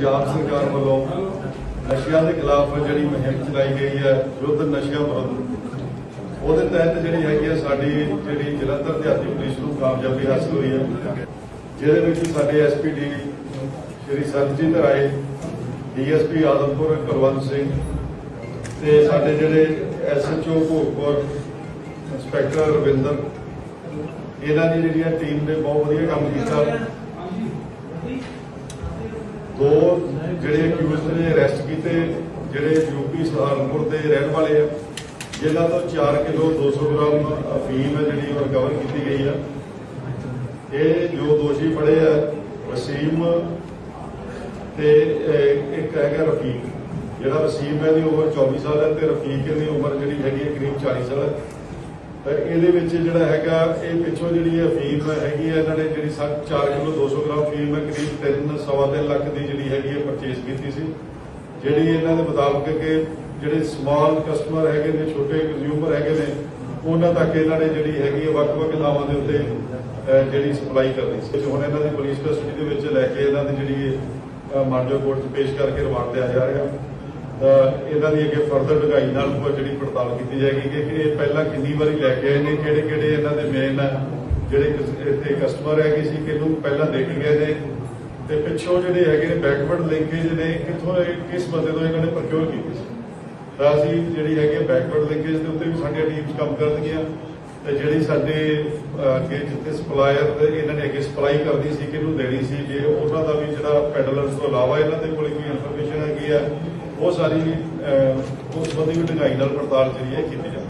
ਪੰਜਾਬ ਸਰਕਾਰ ਵੱਲੋਂ ਨਸ਼ਿਆਂ ਦੇ ਖਿਲਾਫ ਜਿਹੜੀ ਮੁਹਿੰਮ ਚਲਾਈ ਗਈ ਹੈ ਯੁੱਧ ਨਸ਼ਿਆਂ ਵਿਰੁੱਧ। ਉਹਦੇ ਤਹਿਤ ਜਿਹੜੀ ਹੈਗੀ ਹੈ, ਸਾਡੀ ਜਿਹੜੀ ਜਲੰਧਰ ਦਿਹਾਤੀ ਪੁਲਿਸ ਨੂੰ ਕਾਮਯਾਬੀ ਹਾਸਲ ਹੋਈ ਹੈ। ਜਿਹਦੇ ਵਿੱਚ ਸਾਡੇ ਐਸਪੀਡੀ ਸ਼੍ਰੀ ਸਰਜੀਤ ਰਾਏ ਡੀਐਸਪੀ ਆਦਮਪੁਰ ਕੁਲਵੰਤ ਸਿੰਘ ਤੇ ਸਾਡੇ ਜਿਹੜੇ ਐਸਐਚਓ ਭੋਗਪੁਰ ਇੰਸਪੈਕਟਰ ਰਵਿੰਦਰ, ਇਹਨਾਂ ਦੀ ਜਿਹੜੀਆਂ ਟੀਮ ਨੇ ਬਹੁਤ ਵਧੀਆ ਕੰਮ ਕੀਤਾ ਦੋ ਜਿਹੜੇ ਅਕਿਊਜ਼ਡ ਨੇ ਅਰੈਸਟ ਕੀਤੇ, ਜਿਹੜੇ ਯੂਪੀ ਸਹਾਰਨਪੁਰ ਦੇ ਰਹਿਣ ਵਾਲੇ ਆ ਜਿਨ੍ਹਾਂ ਤੋਂ 4 ਕਿਲੋ 200 ਗ੍ਰਾਮ ਅਫੀਮ ਹੈ ਜਿਹੜੀ ਉਹ ਰਿਕਵਰ ਕੀਤੀ ਗਈ ਆ। ਇਹ ਜੋ ਦੋਸ਼ੀ ਫੜੇ ਆ, ਵਸੀਮ ਤੇ ਇੱਕ ਹੈਗਾ ਰਫੀਕ। ਜਿਹੜਾ ਵਸੀਮ ਹੈ ਦੀ ਉਮਰ 24 ਸਾਲ ਹੈ ਤੇ ਰਫੀਕ ਦੀ ਉਮਰ ਜਿਹੜੀ ਹੈਗੀ ਹੈ ਕਰੀਬ 40 ਸਾਲ ਹੈ। ਇਹਦੇ ਵਿੱਚ ਜਿਹੜਾ ਹੈਗਾ ਇਹ ਪਿੱਛੋਂ ਜਿਹੜੀ ਇਹ ਅਫੀਮ ਹੈਗੀ ਹੈ ਇਹਨਾਂ ਨੇ ਜਿਹੜੀ 4 ਕਿਲੋ 200 ਗ੍ਰਾਮ ਅਫੀਮ ਹੈ ਕਰੀਬ 3 ਸਵਾ ਤਿੰਨ ਲੱਖ ਦੀ ਜਿਹੜੀ ਹੈਗੀ ਹੈ ਪਰਚੇਸ ਕੀਤੀ ਸੀ। ਜਿਹੜੀ ਇਹਨਾਂ ਦੇ ਮੁਤਾਬਕ ਕਿ ਜਿਹੜੇ ਸਮਾਲ ਕਸਟਮਰ ਹੈਗੇ ਨੇ ਛੋਟੇ ਕੰਜ਼ਿਊਮਰ ਹੈਗੇ ਨੇ ਉਹਨਾਂ ਤੱਕ ਇਹਨਾਂ ਨੇ ਜਿਹੜੀ ਹੈਗੀ ਹੈ ਵੱਖ-ਵੱਖ ਥਾਵਾਂ ਦੇ ਉੱਤੇ ਜਿਹੜੀ ਸਪਲਾਈ ਕਰਨੀ ਸੀ। ਹੁਣ ਇਹਨਾਂ ਦੀ ਪੁਲਿਸ ਕਸਟਡੀ ਦੇ ਵਿੱਚ ਲੈ ਕੇ ਇਹਨਾਂ ਦੀ ਜਿਹੜੀ ਅਹ, ਮਾਨਜੋ ਕੋਰਟ 'ਚ ਪੇਸ਼ ਕਰਕੇ ਰਿਮਾਂਡ ਤੇ ਆ ਜਾ ਰਿਹਾ। ਇਹਨਾਂ ਦੀ ਅੱਗੇ ਫਰਦਰ ਢਗਾਈ ਨਾਲ ਉਹ ਜਿਹੜੀ ਪੜਤਾਲ ਕੀਤੀ ਜਾਏਗੀ ਕਿ ਇਹ ਪਹਿਲਾਂ ਕਿੰਨੀ ਵਾਰੀ ਲੈ ਕੇ ਆਏ ਨੇ, ਕਿਹੜੇ ਕਿਹੜੇ ਇਹਨਾਂ ਦੇ ਮੇਨ ਜਿਹੜੇ ਇੱਥੇ ਕਸਟਮਰ ਹੈਗੇ ਸੀ, ਕਿਹਨੂੰ ਪਹਿਲਾਂ ਦੇ ਕੇ ਗਏ ਨੇ ਤੇ ਪਿੱਛੋਂ ਜਿਹੜੇ ਹੈਗੇ ਨੇ ਬੈਕਵਰਡ ਲਿੰਕੇਜ ਨੇ, ਕਿੱਥੋਂ ਇਹ, ਕਿਸ ਬੰਦੇ ਤੋਂ ਇਹਨਾਂ ਨੇ ਪ੍ਰੋਕਿਉਰ ਕੀਤੀ ਸੀ? ਤਾਂ ਅਸੀਂ ਜਿਹੜੀ ਹੈਗੀ ਬੈਕਵਰਡ ਲਿੰਕੇਜ ਦੇ ਉੱਤੇ ਵੀ ਸਾਡੀਆਂ ਟੀਮਸ ਕੰਮ ਕਰਨਗੀਆਂ ਤੇ ਜਿਹੜੀ ਸਾਡੇ ਅੱਗੇ ਜਿੱਥੇ ਸਪਲਾਇਰ ਦੇ ਇਹਨਾਂ ਨੇ ਅੱਗੇ ਸਪਲਾਈ ਕਰਨੀ ਸੀ, ਕਿਹਨੂੰ ਦੇਣੀ ਸੀ, ਜੇ ਉਹਨਾਂ ਦਾ ਵੀ ਜਿਹੜਾ ਪੈਡਲਰਸ ਤੋਂ ਇਲਾਵਾ ਇਹਨਾਂ ਦੇ ਕੋਲ ਕੋਈ ਇਨਫੋਰਮੇਸ਼ਨ ਹੈਗੀ ਆ ਉਹ ਸਾਰੀ ਅਹ, ਉਸ ਸੰਬੰਧੀ ਵੀ ਢੰਗਾਈ ਨਾਲ ਪੜਤਾਲ ਜਿਹੜੀ ਹੈ ਕੀਤੀ ਜਾਵੇ